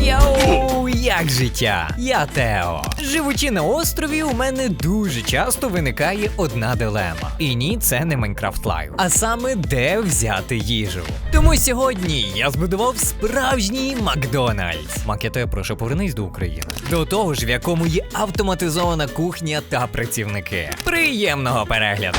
Йоу, як життя? Я Тео. Живучи на острові, у мене дуже часто виникає одна дилема. І ні, це не Майнкрафт Лайв, а саме де взяти їжу. Тому сьогодні я збудував справжній Макдональдс. Мак, я тебе прошу, повернись до України. До того ж, в якому є автоматизована кухня та працівники. Приємного перегляду!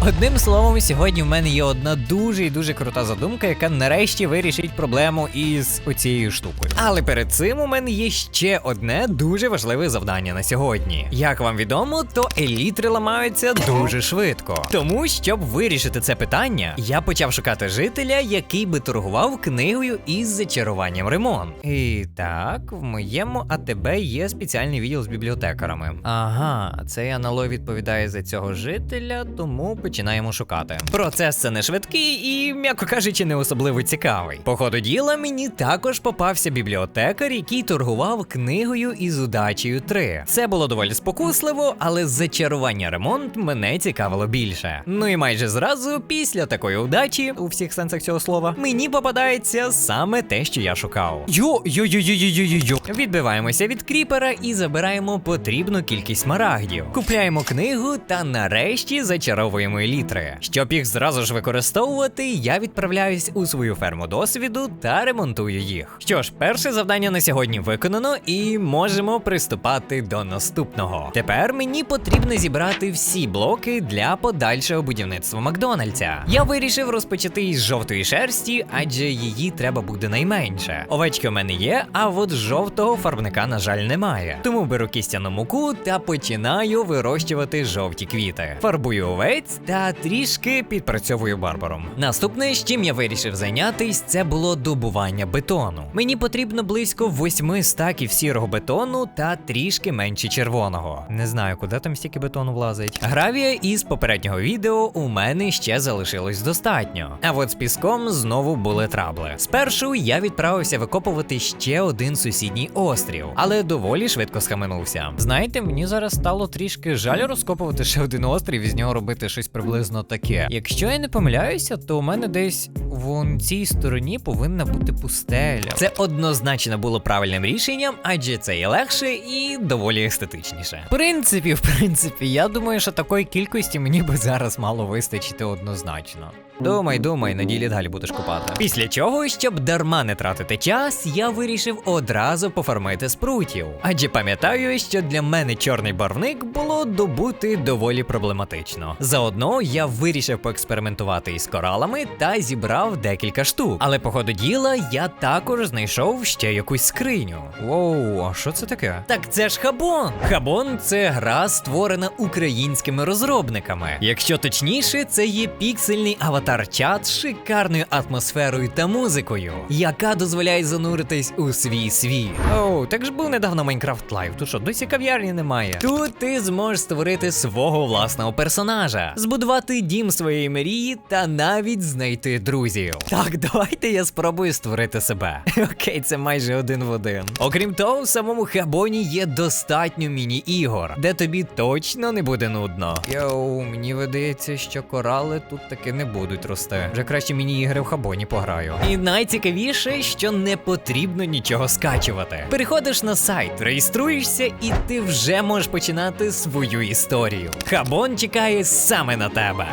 Одним словом, сьогодні в мене є одна дуже і дуже крута задумка, яка нарешті вирішить проблему із оцією штукою. Але перед цим у мене є ще одне дуже важливе завдання на сьогодні. Як вам відомо, то елітри ламаються дуже швидко. Тому, щоб вирішити це питання, я почав шукати жителя, який би торгував книгою із зачаруванням ремонт. І так, в моєму АТБ є спеціальний відділ з бібліотекарами. Ага, цей аналог відповідає за цього жителя, тому починаємо шукати. Процес це не швидкий і, м'яко кажучи, не особливо цікавий. По ходу діла мені також попався бібліотекар, який торгував книгою із удачею 3. Це було доволі спокусливо, але зачарування ремонт мене цікавило більше. Ну і майже зразу, після такої удачі, у всіх сенсах цього слова, мені попадається саме те, що я шукав. Йо, йо, йо, йо, йо, йо, йо. Відбиваємося від кріпера і забираємо потрібну кількість смарагдів. Купляємо книгу та нарешті зачаровуємо елітри. Щоб їх зразу ж використовувати, я відправляюсь у свою ферму досвіду та ремонтую їх. Що ж, перше завдання на сьогодні виконано, і можемо приступати до наступного. Тепер мені потрібно зібрати всі блоки для подальшого будівництва Макдональдса. Я вирішив розпочати із жовтої шерсті, адже її треба буде найменше. Овечки у мене є, а от жовтого фарбника, на жаль, немає. Тому беру кістяну муку та починаю вирощувати жовті квіти. Фарбую овець та трішки підпрацьовую барбаром. Наступне, з чим я вирішив зайнятись, це було добування бетону. Мені потрібно близько 8 стаків сірого бетону та трішки менше червоного. Не знаю, куди там стільки бетону влазить. Гравія із попереднього відео у мене ще залишилось достатньо. А от з піском знову були трабли. Спершу я відправився викопувати ще один сусідній острів, але доволі швидко схаменувся. Знаєте, мені зараз стало трішки жаль розкопувати ще один острів і з нього робити щось приблизно таке. Якщо я не помиляюся, то у мене десь вон цій стороні повинна бути пустеля. Це однозначно було правильним рішенням, адже це і легше і доволі естетичніше. В принципі, в принципі, я думаю, що такої кількості мені би зараз мало вистачити однозначно. Думай, думай, на ділі далі будеш купати. Після чого, щоб дарма не тратити час, я вирішив одразу пофармити спрутів. Адже пам'ятаю, що для мене чорний барвник було добути доволі проблематично. Заодно я вирішив поекспериментувати із коралами та зібрав декілька штук. Але по ходу діла я також знайшов ще якусь скриню. Воу, а що це таке? Так це ж хабон. Хабон це гра, створена українськими розробниками. Якщо точніше, це є піксельний аватар-чат з шикарною атмосферою та музикою, яка дозволяє зануритись у свій світ. Оу, так ж був недавно Майнкрафт Лайв. Тут що, досі кав'ярні немає. Тут ти зможеш створити свого власного персонажа, збудувати дім своєї мрії та навіть знайти друзів. Так, давайте я спробую створити себе. Окей, це майже один в один. Окрім того, в самому хабоні є достатньо міні-ігор, де тобі точно не буде нудно. Йоу, мені видається, що корали тут таки не будуть рости. Вже краще міні-ігри в хабоні пограю. І найцікавіше, що не потрібно нічого скачувати. Переходиш на сайт, реєструєшся, і ти вже можеш починати свою історію. Хабон чекає саме на тебе.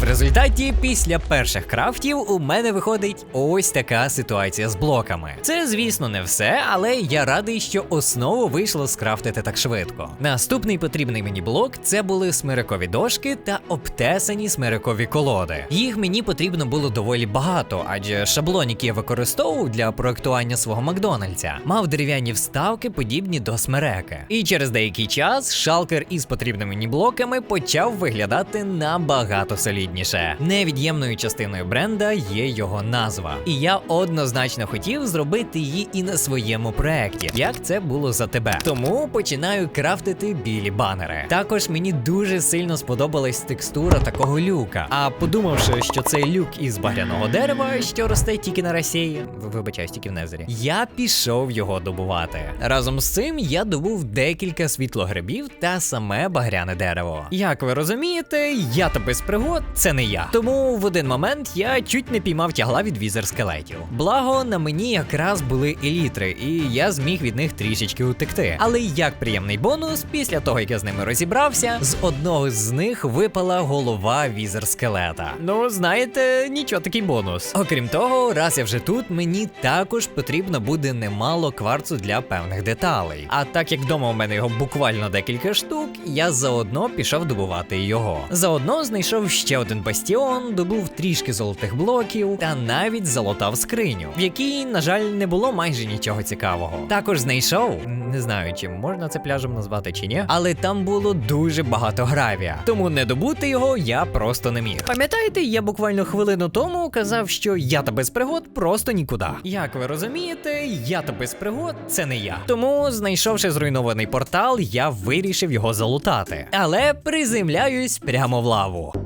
В результаті, після перших крафтів, у мене виходить ось така ситуація з блоками. Це, звісно, не все, але я радий, що основу вийшло скрафтити так швидко. Наступний потрібний мені блок це були смирикові дошки та обтесані смирикові колоди. Їх мені потрібно було доволі багато, адже шаблон, який я використовував для проектування свого Макдональдса, мав дерев'яні вставки, подібні до смереки. І через деякий час шалкер із потрібними мені блоками почав виглядати набагато солідніше. Невід'ємною частиною бренда є його назва. І я однозначно хотів зробити її і на своєму проекті, як це було за тебе. Тому починаю крафтити білі банери. Також мені дуже сильно сподобалась текстура такого люка. А подумавши, що цей люк із багряного дерева, що росте тільки на Росії, вибачаюсь, тільки в Незері, я пішов його добувати. Разом з цим я добув декілька світлогрибів та саме багряне дерево. Як ви розумієте, я то без пригод це не я. Тому в один момент я чуть не піймав тягла від візер скелетів. Благо, на мені якраз були елітри, і я зміг від них трішечки утекти. Але як приємний бонус, після того як я з ними розібрався, з одного з них випала голова візер скелета. Ну, знаєте, нічого такий бонус. Окрім того, раз я вже тут, мені також потрібно буде немало кварцу для певних деталей. А так як вдома у мене його буквально декілька штук, я заодно пішов добувати його. Заодно знайшов ще один бастіон, добув трішки золотих блоків та навіть залутав скриню, в якій, на жаль, не було майже нічого цікавого. Також знайшов, не знаю, чи можна це пляжем назвати чи ні, але там було дуже багато гравія. Тому не добути його я просто не міг. Пам'ятаєте, я буквально хвилину тому казав, що я та без пригод просто нікуди. Як ви розумієте, я та без пригод це не я. Тому, знайшовши зруйнований портал, я вирішив його залутати. Але приземляюсь прямо в лаву.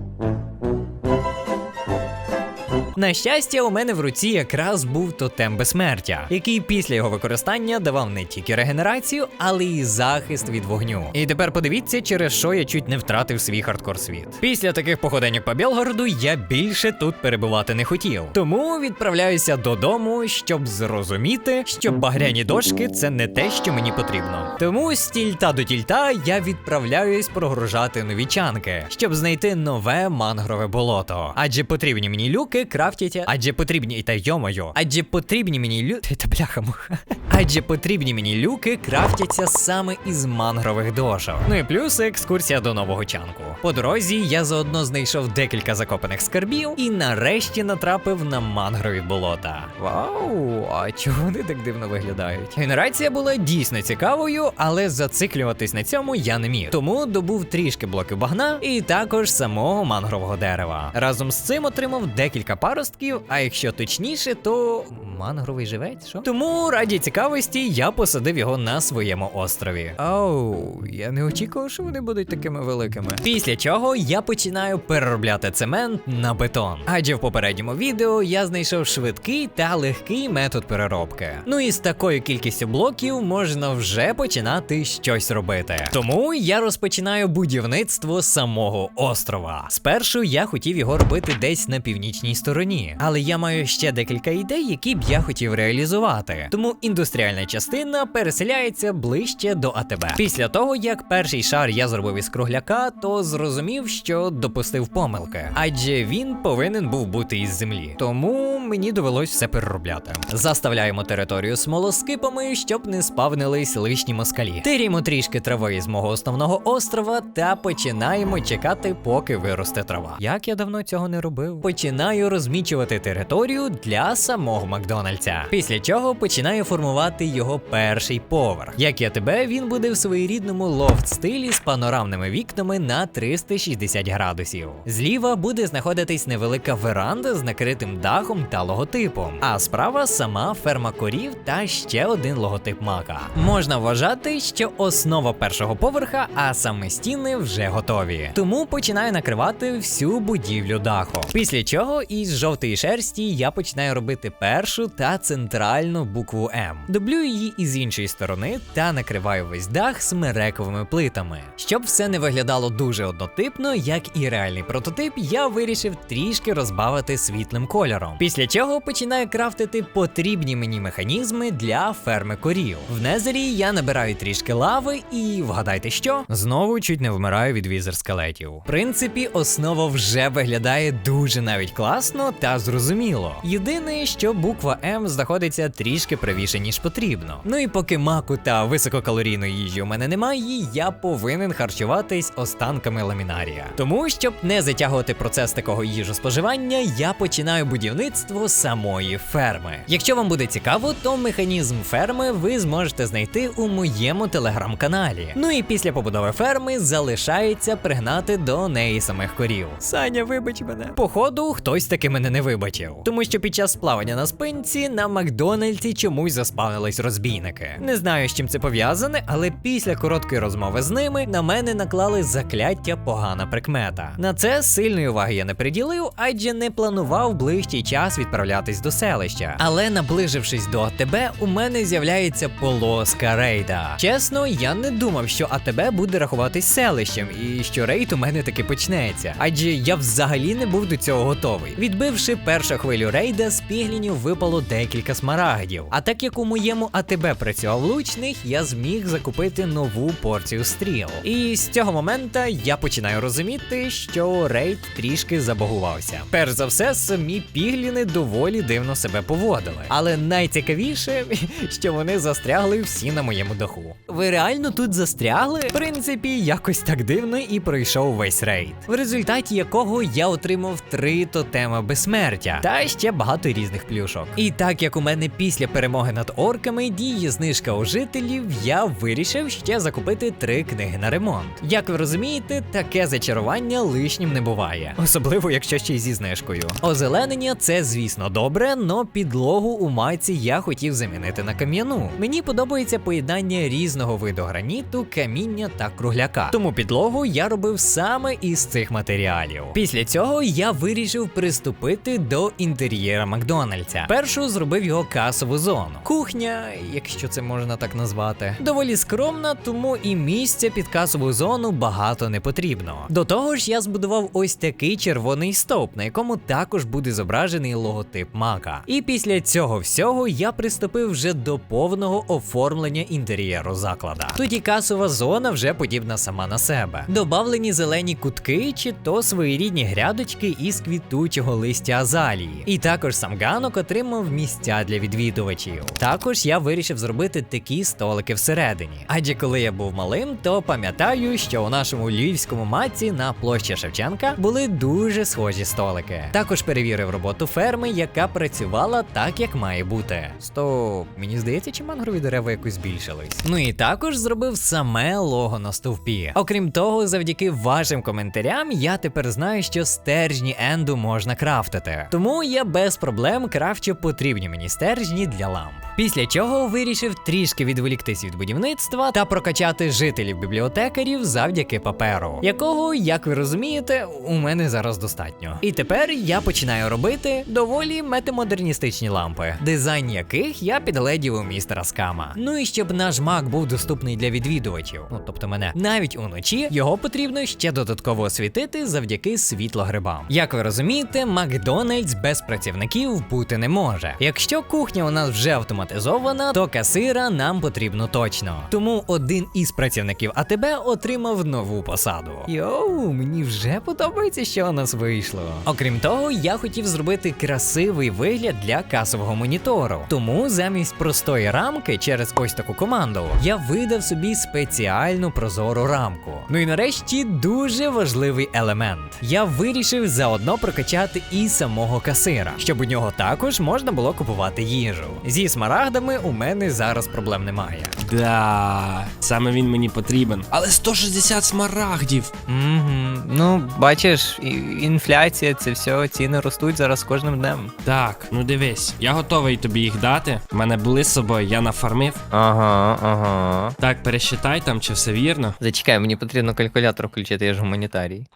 На щастя, у мене в руці якраз був тотем безсмертя, який після його використання давав не тільки регенерацію, але й захист від вогню. І тепер подивіться, через що я чуть не втратив свій хардкор світ. Після таких походень по Білгороду я більше тут перебувати не хотів. Тому відправляюся додому, щоб зрозуміти, що багряні дошки це не те, що мені потрібно. Тому з тільта до тільта я відправляюсь прогружати нові чанки, щоб знайти нове мангрове болото. Адже потрібні мені люки крафтяться, адже потрібні та йомою, адже потрібні мені лю... Та бляха муха. Адже потрібні мені люки крафтяться саме із мангрових дошок. Ну і плюс екскурсія до нового чанку. По дорозі я заодно знайшов декілька закопаних скарбів і нарешті натрапив на мангрові болота. Вау, а чого вони так дивно виглядають? Генерація була дійсно цікавою, але зациклюватись на цьому я не міг. Тому добув трішки блоків багна і також самого мангрового дерева. Разом з цим отримав декілька паростків, а якщо точніше, то мангровий живець, що? Тому раді цікавості я посадив його на своєму острові. Оу, я не очікував, що вони будуть такими великими. Після чого я починаю переробляти цемент на бетон. Адже в попередньому відео я знайшов швидкий та легкий метод переробки. Ну і з такою кількістю блоків можна вже починати щось робити. Тому я розпочинаю будівництво самого острова. Спершу я хотів його робити десь на північній стороні, але я маю ще декілька ідей, які б я хотів реалізувати. Тому індустріальна частина переселяється ближче до АТБ. Після того, як перший шар я зробив із кругляка, то зрозумів, що допустив помилки, адже він повинен був бути із землі. Тому мені довелось все переробляти. Заставляємо територію смолоскипами, щоб не спавнились лишні москалі. Тирімо трішки трави з мого основного острова та починаємо чекати, поки виросте трава. Як я давно цього не робив, починаю розмічувати територію для самого Макдональдса. Після чого починаю формувати його перший поверх. Як я тебе, він буде в своєрідному лофт-стилі з панорамними вікнами на 360 градусів. Зліва буде знаходитись невелика веранда з накритим дахом та логотипом, а справа сама ферма корів та ще один логотип мака. Можна вважати, що основа першого поверха, а саме стіни вже готові. Тому починаю накривати всю будівлю дахом. Після чого із жовтої шерсті я починаю робити першу та центральну букву М. Дублю її із іншої сторони та накриваю весь дах смерековими плитами. Щоб все не виглядало дуже однотипно, як і реальний прототип, я вирішив трішки розбавити світлим кольором. Після чого починаю крафтити потрібні мені механізми для ферми корів. В Незері я набираю трішки лави і вгадайте що? Знову чуть не вмираю від візер скелетів. В принципі, основа вже виглядає дуже навіть класно та зрозуміло. Єдине, що буква М знаходиться трішки правіше, ніж потрібно. Ну і поки маку та висококалорійної їжі у мене немає, я повинен харчуватись останками ламінарія. Тому, щоб не затягувати процес такого їжоспоживання, я починаю будівництво самої ферми. Якщо вам буде цікаво, то механізм ферми ви зможете знайти у моєму телеграм-каналі. Ну і після побудови ферми залишається пригнати до неї самих корів. Саня, вибач мене. Походу, хтось таки мене не вибачив. Тому що під час плавання на спинці на Макдональдсі чомусь заспавнились розбійники. Не знаю, з чим це пов'язане, але після короткої розмови з ними на мене наклали закляття погана прикмета. На це сильної уваги я не приділив, адже не планував ближчий час відправлятись до селища. Але наближившись до АТБ, у мене з'являється полоска рейда. Чесно, я не думав, що АТБ буде рахуватись селищем, і що рейд у мене таки почнеться. Адже я взагалі не був до цього готовий. Відбивши першу хвилю рейда, з піглінів випало декілька смарагдів. А так як у моєму АТБ працював лучник, я зміг закупити нову порцію стріл. І з цього моменту я починаю розуміти, що рейд трішки забагувався. Перш за все, самі пігліни доволі дивно себе поводили. Але найцікавіше, що вони застрягли всі на моєму даху. Ви реально тут застрягли? В принципі, якось так дивно і пройшов весь рейд, в результаті якого я отримав три тотема безсмертя та ще багато різних плюшок. І так як у мене після перемоги над орками діє знижка у жителів, я вирішив ще закупити три книги на ремонт. Як ви розумієте, таке зачарування лишнім не буває, особливо якщо ще й зі знижкою. Озеленення це, звісно, добре, но підлогу у майці я хотів замінити на кам'яну. Мені подобається поєднання різного виду граніту, каміння та кругляка. Тому підлогу я робив саме із цих матеріалів. Після цього я вирішив приступити до інтер'єра Макдональдса. Першу зробив його касову зону. Кухня, якщо це можна так назвати, доволі скромна, тому і місця під касову зону багато не потрібно. До того ж, я збудував ось такий червоний стовп, на якому також буде зображений логотип Мака. І після цього всього я приступив вже до повного оформлення інтер'єру заклада. Тоді касова зона вже подібна сама на себе. Добавлені зелені кутки чи то своєрідні грядочки із квітучого листя азалії. І також сам ганок отримав місця для відвідувачів. Також я вирішив зробити такі столики всередині. Адже коли я був малим, то пам'ятаю, що у нашому львівському маці на площі Шевченка були дуже схожі столики. Також перевірив роботу ферми, яка працювала так, як має бути. Стоп, мені здається, чи мангрові дерева якось збільшились. Ну і також зробив саме лого на стовпі. Окрім того, завдяки вашим коментарям, я тепер знаю, що стержні енду можна крафтити. Тому я без проблем крафчу потрібні мені стержні для ламп. Після чого вирішив трішки відволіктись від будівництва та прокачати жителів бібліотекарів завдяки паперу, якого, як ви розумієте, у мене зараз достатньо. І тепер я починаю робити доволі метамодерністичні лампи, дизайн яких я підгледів у містера Скама. Ну і щоб наш мак був доступний для відвідувачів, ну тобто мене, навіть уночі його потрібно ще додатково освітити завдяки світлогрибам. Як ви розумієте, Макдональдс без працівників бути не може. Якщо кухня у нас вже автоматизована, то касира нам потрібно точно. Тому один із працівників АТБ отримав нову посаду. Йоу, мені вже подобається, що у нас вийшло. Окрім того, я хотів зробити красивий вигляд для касового монітору. Тому замість простої рамки через ось таку команду я видав собі спеціальну прозору рамку. Ну і нарешті дуже важливий елемент. Я вирішив заодно прокачати і самого касира, щоб у нього також можна було купувати їжу. Зі смарагдами у мене зараз проблем немає. Да, саме він мені потрібен. Але 160 смарагдів. Угу. Ну, бачиш, інфляція, це все, ціни ростуть зараз кожним днем. Так, ну дивись, я готовий тобі їх дати. У мене були з собою, я нафармив. Ага, ага. Так, пересчитай там, чи все вірно. Зачекай, мені потрібно калькулятор включити, я ж гуманітарій.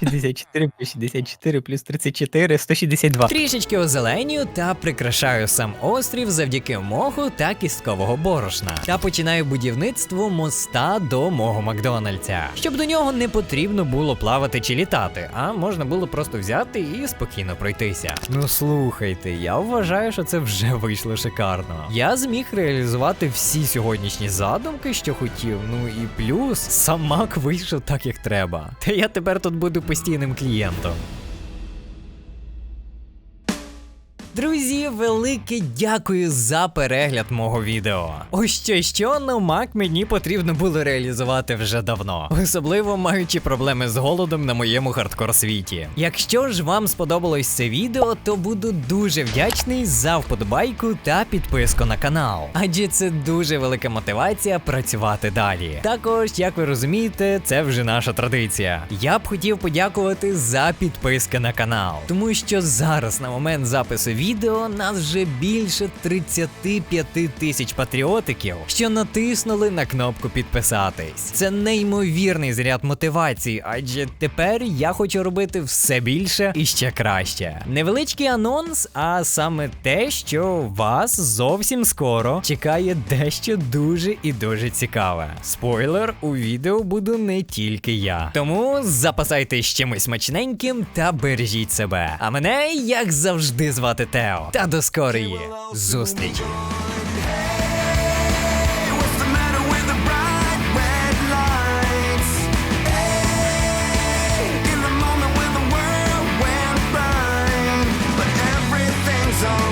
64 плюс 64 плюс 34, 162. Трішечки озеленюю та прикрашаю сам острів завдяки моху та кісткового борошна. Та починаю будівництво моста до мого Макдональдса. Щоб до нього не потрібно було плавати чи літати, а можна було просто взяти і спокійно пройтися. Ну слухайте, я вважаю, що це вже вийшло шикарно. Я зміг реалізувати всі сьогоднішні задумки, що хотів. Ну і плюс сам мак вийшов так, як треба. Та я тепер тут буду постійним клієнтом. Друзі, велике дякую за перегляд мого відео. Ось що що, но Мак мені потрібно було реалізувати вже давно, особливо маючи проблеми з голодом на моєму хардкор світі. Якщо ж вам сподобалось це відео, то буду дуже вдячний за вподобайку та підписку на канал, адже це дуже велика мотивація працювати далі. Також, як ви розумієте, це вже наша традиція. Я б хотів подякувати за підписки на канал, тому що зараз на момент запису відео нас вже більше 35 тисяч патріотиків, що натиснули на кнопку підписатись. Це неймовірний заряд мотивації, адже тепер я хочу робити все більше і ще краще. Невеличкий анонс, а саме те, що вас зовсім скоро чекає дещо дуже і дуже цікаве. Спойлер, у відео буду не тільки я. Тому запасайтесь чимось смачненьким та бережіть себе. А мене, як завжди, звати Тео. Та до скорої зустрічі!